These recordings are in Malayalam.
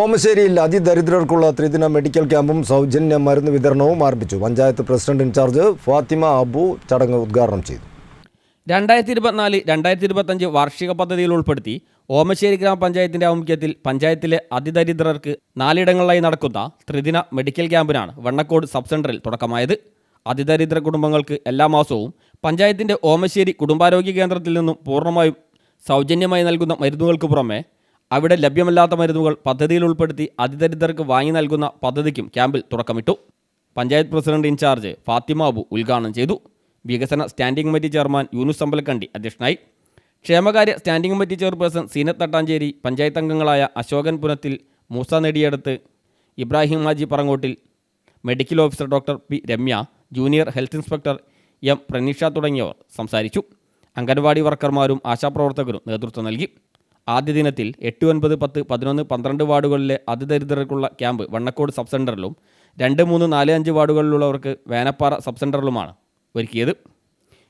ഓമശ്ശേരിയിൽ അതിദരിദ്രർക്കുള്ള ത്രിദിന മെഡിക്കൽ ക്യാമ്പും സൗജന്യ മരുന്ന് വിതരണവും ആരംഭിച്ചു. പഞ്ചായത്ത് പ്രസിഡന്റ് ഇൻചാർജ് ഫാത്തിമ അബു ചടങ്ങ് ഉദ്ഘാടനം ചെയ്തു. രണ്ടായിരത്തി ഇരുപത്തിനാല് രണ്ടായിരത്തി ഇരുപത്തഞ്ച് വാർഷിക പദ്ധതിയിൽ ഉൾപ്പെടുത്തി ഓമശ്ശേരി ഗ്രാമപഞ്ചായത്തിന്റെ ആഭിമുഖ്യത്തിൽ പഞ്ചായത്തിലെ അതിദരിദ്രർക്ക് നാലിടങ്ങളിലായി നടക്കുന്ന ത്രിദിന മെഡിക്കൽ ക്യാമ്പിനാണ് വണ്ണക്കോട് സബ് സെന്ററിൽ തുടക്കമായത്. അതിദരിദ്ര കുടുംബങ്ങൾക്ക് എല്ലാ മാസവും പഞ്ചായത്തിന്റെ ഓമശ്ശേരി കുടുംബാരോഗ്യ കേന്ദ്രത്തിൽ നിന്നും പൂർണമായും സൗജന്യമായി നൽകുന്ന മരുന്നുകൾക്ക് പുറമെ അവിടെ ലഭ്യമല്ലാത്ത മരുന്നുകൾ പദ്ധതിയിൽ ഉൾപ്പെടുത്തി അതിദരിദ്രർക്ക് വാങ്ങി നൽകുന്ന പദ്ധതിക്കും ക്യാമ്പിൽ തുടക്കമിട്ടു. പഞ്ചായത്ത് പ്രസിഡന്റ് ഇൻചാർജ് ഫാത്തിമാബു ഉദ്ഘാടനം ചെയ്തു. വികസന standing committee chairman Yunus Ambalakkandi അധ്യക്ഷനായി. ക്ഷേമകാര്യ standing committee chairperson Zeenath Thattancheri panchayat അംഗങ്ങളായ Ashokan Punathil Moosa Nediyadath Ibrahim Maji Parangottil medical officer doctor P Ramya junior health inspector M Praneesha തുടങ്ങിയവർ സംസാരിച്ചു. അംഗൻവാടി വർക്കർമാരും ആശാപ്രവർത്തകരും നേതൃത്വം നൽകി. ആദ്യ ദിനത്തിൽ എട്ട് ഒൻപത് പത്ത് പതിനൊന്ന് പന്ത്രണ്ട് വാർഡുകളിലെ അതിദരിദ്രർക്കുള്ള ക്യാമ്പ് വണ്ണക്കോട് സബ് സെന്ററിലും രണ്ട് മൂന്ന് നാല് അഞ്ച് വാർഡുകളിലുള്ളവർക്ക് വേനപ്പാറ സബ് സെന്ററിലുമാണ് ഒരുക്കിയത്.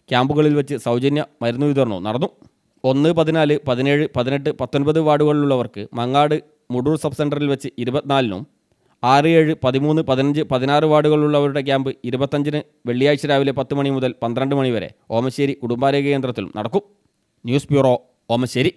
ക്യാമ്പുകളിൽ വെച്ച് സൗജന്യ മരുന്ന് വിതരണവും നടന്നു. ഒന്ന് പതിനാല് പതിനേഴ് പതിനെട്ട് പത്തൊൻപത് വാർഡുകളിലുള്ളവർക്ക് മങ്ങാട് മുടൂർ സബ് സെന്ററിൽ വെച്ച് ഇരുപത്തിനാലിനും ആറ് ഏഴ് പതിമൂന്ന് പതിനഞ്ച് പതിനാറ് വാർഡുകളിലുള്ളവരുടെ ക്യാമ്പ് ഇരുപത്തഞ്ചിന് വെള്ളിയാഴ്ച രാവിലെ പത്ത് മണി മുതൽ പന്ത്രണ്ട് മണി വരെ ഓമശ്ശേരി കുടുംബാരോഗ്യ കേന്ദ്രത്തിലും നടക്കും. News bureau Omassery.